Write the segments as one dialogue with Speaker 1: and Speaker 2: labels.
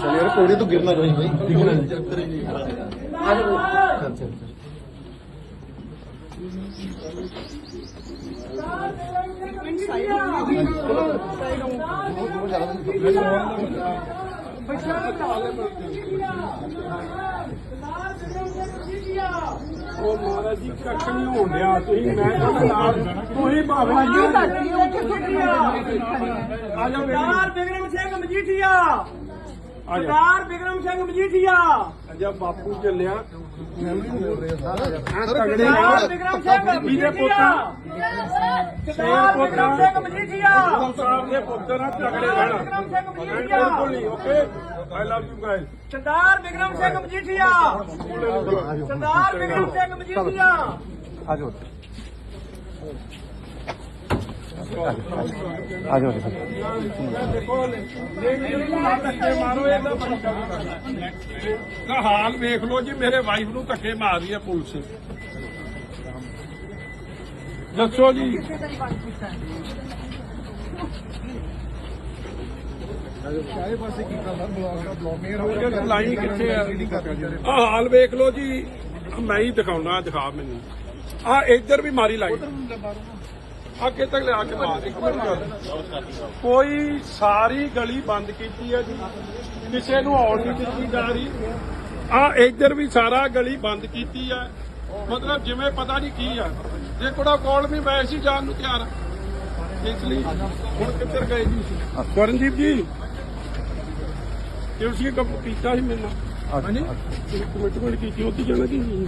Speaker 1: चल यार कोड़ी तो गिरना नहीं भाई गिरना नहीं चल चल
Speaker 2: ਉਹ ਮਹਾਰਾਜ ਜੀ ਕੱਖ ਨਹੀਂ ਹੋਣ ਡਿਆ। ਤੁਸੀਂ ਮੈਂ ਤਾਂ ਨਾਲ ਤੁਸੀਂ ਭਾਵੇਂ ਆ? ਜਾਓ
Speaker 3: ਸਰਦਾਰ ਬਿਕਰਮ ਸਿੰਘ ਮਜੀਠੀਆ
Speaker 2: ਆ ਜਾ।
Speaker 3: ਸਰਦਾਰ ਬਿਕਰਮ ਸਿੰਘ ਮਜੀਠੀਆ।
Speaker 2: ਅਜਾ ਬਾਪੂ ਚੱਲਿਆ।
Speaker 3: ਐਂ
Speaker 2: ਤਗੜੇ ਸਰਦਾਰ
Speaker 3: ਬਿਕਰਮ ਸਿੰਘ
Speaker 2: ਵੀਰੇ
Speaker 3: ਮਜੀਠੀਆ
Speaker 2: ਪੁੱਤ
Speaker 3: ਸਰਦਾਰ ਬਿਕਰਮ ਸਿੰਘ ਮਜੀਠੀਆ
Speaker 2: ਸਾਹਿਬ ਦੇ ਪੁੱਤ ਨਾਲ। ਤਗੜੇ ਸਰਦਾਰ ਰਹਿਣਾ ਬਿਕਰਮ ਸਿੰਘ ਬਿਲਕੁਲ ਮਜੀਠੀਆ। ਨਹੀਂ okay I
Speaker 3: love you guys Sardar Bikram Singh Majithia. Sardar
Speaker 1: Bikram Singh Majithia. ਆ
Speaker 2: ਜਾਓ। ਆ ਜਾਓ ਜੀ ਦਾ ਹਾਲ ਵੇਖ ਲਓ ਜੀ ਮੇਰੇ ਵਾਈਫ ਨੂੰ ਧੱਕੇ ਮਾਰ ਰਹੀ ਹੈ ਪੁਲਿਸ। ਦੱਸੋ ਜੀ। ਆ? ਹਾਲ ਵੇਖ ਲਓ ਜੀ ਮੈਂ ਹੀ ਦਿਖਾਉਣਾ ਦਿਖਾ ਮੈਨੂੰ। ਆ ਇੱਧਰ ਵੀ ਮਾਰੀ ਲਾਈ ਅੱਗੇ ਤੱਕ ਲਿਆ ਕੇ ਮਾਰ ਇੱਕ ਮਿੰਟ ਗੱਲ। ਕੋਈ ਸਾਰੀ ਗਲੀ ਬੰਦ ਕੀਤੀ ਹੈ ਜੀ। ਕਿਸੇ ਨੂੰ ਆਉਣ ਨਹੀਂ ਦਿੱਤੀ ਜਾ ਰਹੀ। ਆ ਇੱਧਰ ਵੀ ਸਾਰਾ ਗਲੀ ਬੰਦ ਕੀਤੀ ਹੈ। ਮਤਲਬ ਜਿਵੇਂ ਪਤਾ ਨਹੀਂ ਕੀ ਆ। ਜੇ ਕੋੜਾ ਕੋਲ ਵੀ ਮੈਂ ਸੀ ਜਾਣ ਨੂੰ ਤਿਆਰ। ਹਾਂ। ਇਸ ਲਈ ਹੁਣ ਕਿੱਧਰ ਗਏ ਜੀ? ਕਰਨਦੀਪ ਜੀ ਤੁਸੀਂ ਕੰਮ ਕੀਤਾ ਸੀ ਮੈਨੂੰ ਹਾਂਜੀ? ਕਮਿਟਮੈਂਟ ਕੀਤੀ ਉੱਥੇ ਜਾਣਾ ਕਿ ਨਹੀਂ।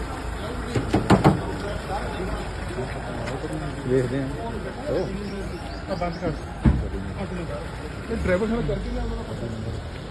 Speaker 1: ਵੇਖਦੇ ਆ ਬੰਦ ਕਰ। ਇਹ ਡਰਾਈਵਰ ਸਾਨੂੰ ਕਰਕੇ ਲਿਆ ਪਤਾ
Speaker 2: ਉਹ